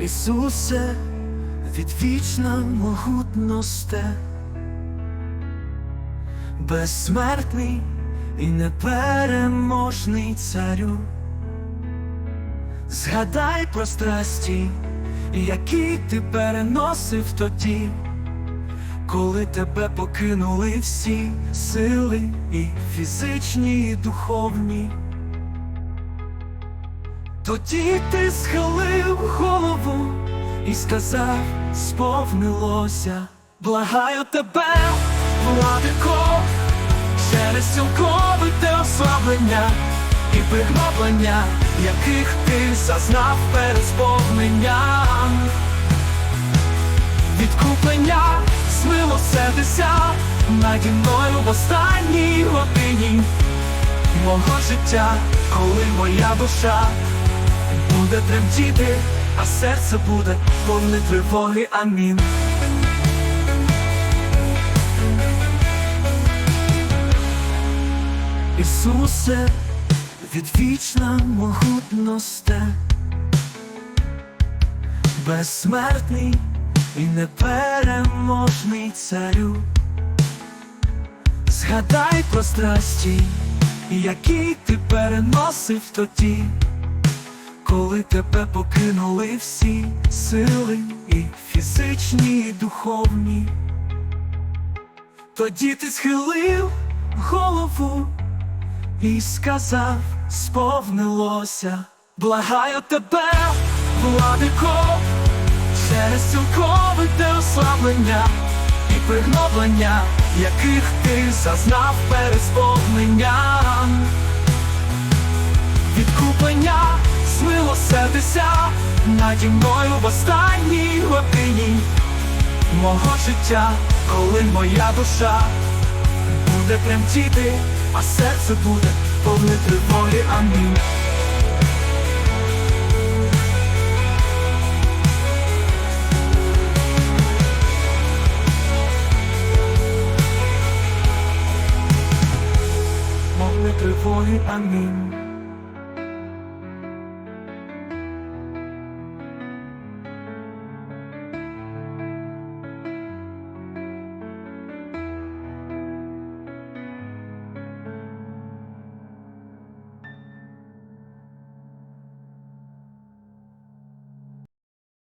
Ісусе, відвічна могутносте, безсмертний і непереможний царю. Згадай про страсті, які ти переносив тоді, коли тебе покинули всі сили, і фізичні, і духовні. Тоді ти схилив голову і сказав, сповнилося, благаю тебе, владико, через цілковите ослаблення і пригноблення, яких ти зазнав перед сповненням. Відкуплення змилосердися наді мною в останній годині мого життя, коли моя душа буде тремтіти, а серце буде повне тривоги. Амін. Ісусе, відвічна могутносте, безсмертний і непереможний царю. Згадай про страсті, які ти переносив тоді, коли тебе покинули всі сили, і фізичні, і духовні. Тоді ти схилив голову і сказав, сповнилося, благаю тебе, владико, через цілковите ослаблення і пригноблення, яких ти зазнав перед сповненням. Відкуплення змилосердися наді мною в останній годині мого життя, коли моя душа буде тремтіти, а серце буде повне тривоги. Амінь. Повне тривоги. Амінь.